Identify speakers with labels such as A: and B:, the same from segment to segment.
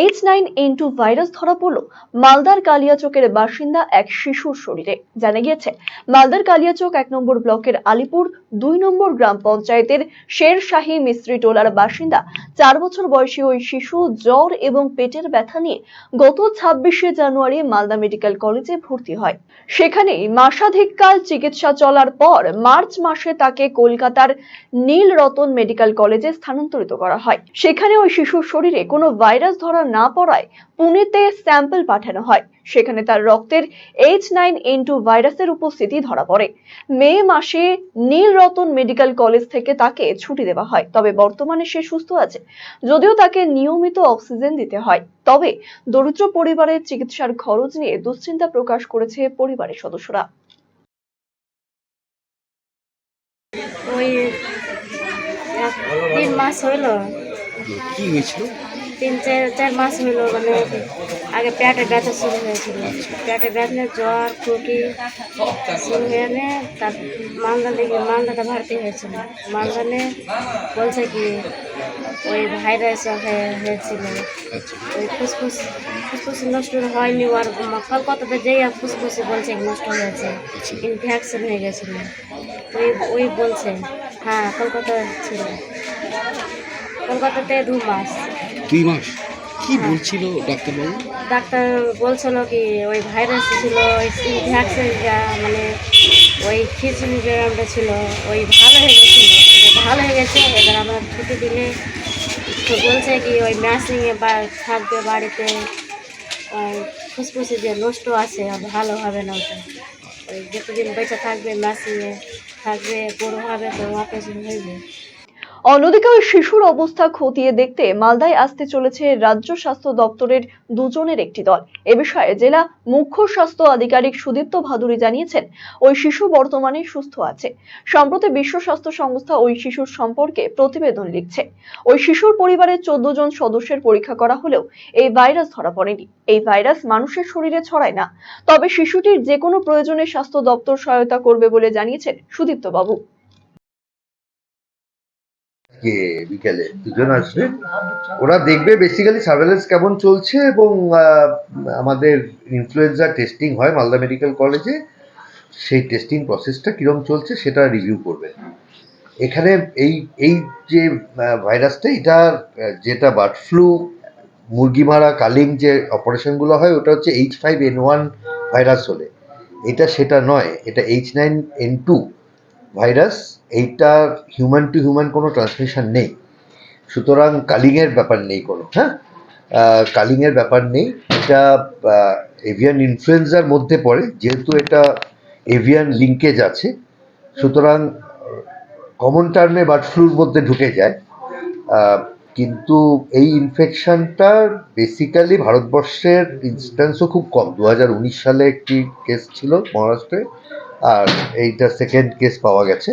A: H nine two virus ধরা পড়ল মালদার কালিয়াচকের বাসিন্দা এক শিশুর শরীরে। জানা গিয়েছে, মালদার কালিয়াচক এক নম্বর ব্লকের আলিপুর, দুই নম্বর গ্রাম পঞ্চায়েতের শেরশাহী মিস্ত্রি টোলার বাসিন্দা চার বছর বয়সী ওই শিশু জ্বর এবং পেটের ব্যথা নিয়ে গত ছাব্বিশে জানুয়ারি মালদা মেডিকেল কলেজে ভর্তি হয়। সেখানেই মাসাধিককাল চিকিৎসা চলার পর মার্চ মাসে তাকে কলকাতার নীল রতন মেডিকেল কলেজে স্থানান্তরিত করা হয়। সেখানে ওই শিশুর শরীরে কোনো ভাইরাস ধরা না পড়ায় পুনেতে স্যাম্পল পাঠানো হয়। সেখানে তার রক্তের এইচ নাইন এন টু ভাইরাসের উপস্থিতি ধরা পড়ে। মে মাসে নীল রতন মেডিকেল কলেজ থেকে তাকে ছুটি দেওয়া হয় তবে বর্তমানে সে সুস্থ আছে। যদিও তাকে নিয়মিত অক্সিজেন দিতে হয় তবে দরিদ্র পরিবারের চিকিৎসার খরচ নিয়ে দুশ্চিন্তা প্রকাশ করেছে পরিবারের সদস্যরা।
B: ওই তিন মাস হইল
C: কি হয়েছিল?
B: তিন চার চার মাস হইল মানে আগে পেটে ব্যথা শুরু হয়েছিল। পেটে ব্যথা জ্বর খুঁটি শুরু হয়ে নে তার মালদা লেগে মালদাটা ভর্তি হয়েছিল। মালদানে বলছে কি ওই ভাইরাস হয়ে- হয়েছিল।
C: আচ্ছা।
B: ওই ফুসফুস ফুসফুস নষ্ট হয়নি আর কলকাতাতে যেই আর ফুসফুসে বলছে নষ্ট হয়েছে ইনফেকশন হয়ে গেছিল। ওই ওই বলছে হ্যাঁ কলকাতা ছিল। কলকাতাতে দু মাস।
C: দুই মাস? কি বলছিল ডাক্তারবাবু?
B: ডাক্তার বলছিল কি ওই ভাইরাস ছিল ওই ইনফেকশন মানে ওই খিচুড়ি ব্যায়ামটা ছিল ওই ভালো হয়ে গেছিল। ভালো হয়ে গেছে এবার আমরা ছুটি দিলে তো বলছে কি ওই ম্যাসিংয়ে বা থাকবে বাড়িতে ফুসফুসে যে নষ্ট আছে আর ভালো হবে না ওটা। ওই যতদিন বেঁচে থাকবে ম্যাসিংয়ে থাকবে বড়ো হবে তো অপারেশন হইবে।
A: অন্যদিকে ওই শিশুর অবস্থা খতিয়ে দেখতে মালদায় আসতে চলেছে রাজ্য স্বাস্থ্য দপ্তরের দুজনের একটি দল। এ বিষয়ে জেলা মুখ্য স্বাস্থ্য আধিকারিক সুদীপ্ত ভাদুরী জানিয়েছেন, ওই শিশু বর্তমানে সুস্থ আছে। সম্প্রতি বিশ্ব স্বাস্থ্য সংস্থা ওই শিশুর সম্পর্কে প্রতিবেদন লিখছে। ওই শিশুর পরিবারের চোদ্দ জন সদস্যের পরীক্ষা করা হলেও এই ভাইরাস ধরা পড়েনি। এই ভাইরাস মানুষের শরীরে ছড়ায় না। তবে শিশুটির যে কোনো প্রয়োজনে স্বাস্থ্য দপ্তর সহায়তা করবে বলে জানিয়েছেন সুদীপ্ত বাবু
D: আজকে বিকেলে দুজন আসবে। ওরা দেখবে বেসিক্যালি সার্ভেলেন্স কেমন চলছে এবং আমাদের ইনফ্লুয়েঞ্জা টেস্টিং হয় মালদা মেডিকেল কলেজে সেই টেস্টিং প্রসেসটা কীরকম চলছে সেটা রিভিউ করবে। এখানে এই এই যে ভাইরাসটা এটা যেটা বার্ড ফ্লু মুরগি মারা কালিং যে অপারেশনগুলো হয়, ওটা হচ্ছে H five N one virus হলে। এটা সেটা নয়, এটা H nine N two virus, এইটা হিউম্যান টু হিউম্যান কোনো ট্রান্সমিশন নেই। সুতরাং কালিংয়ের ব্যাপার নেই কোনো হ্যাঁ? কালিংয়ের ব্যাপার নেই। এটা এভিয়ান ইনফ্লুয়েঞ্জার মধ্যে পড়ে, যেহেতু এটা এভিয়ান লিঙ্কেজ আছে। সুতরাং কমন টার্মে বার্ড ফ্লুর মধ্যে ঢুকে যায়। কিন্তু এই ইনফেকশনটা বেসিক্যালি ভারতবর্ষের ইনস্ট্যান্সও খুব কম। দু হাজার উনিশ সালে একটি কেস ছিল মহারাষ্ট্রে। আর এইটা সেকেন্ড কেস পাওয়া গেছে।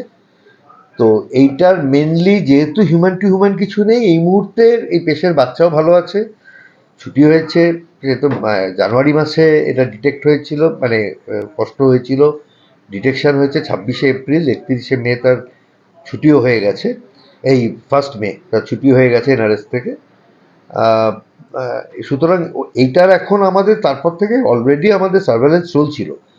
D: তো এইটার মেনলি যেহেতু হিউম্যান টু হিউম্যান কিছু নেই, এই মুহূর্তে এই পেশের বাচ্চাও ভালো আছে। ছুটি হয়েছে, যেহেতু জানুয়ারি মাসে এটা ডিটেক্ট হয়েছিল মানে কষ্ট হয়েছিল। ডিটেকশন হয়েছে ছাব্বিশে এপ্রিল, একত্রিশে মে তার ছুটিও হয়ে গেছে। এই ফার্স্ট মে, তার ছুটি হয়ে গেছে এনআরএস থেকে। সুতরাং এইটার এখন আমাদের, তারপর থেকে অলরেডি আমাদের সার্ভেলেন্স চলছিল।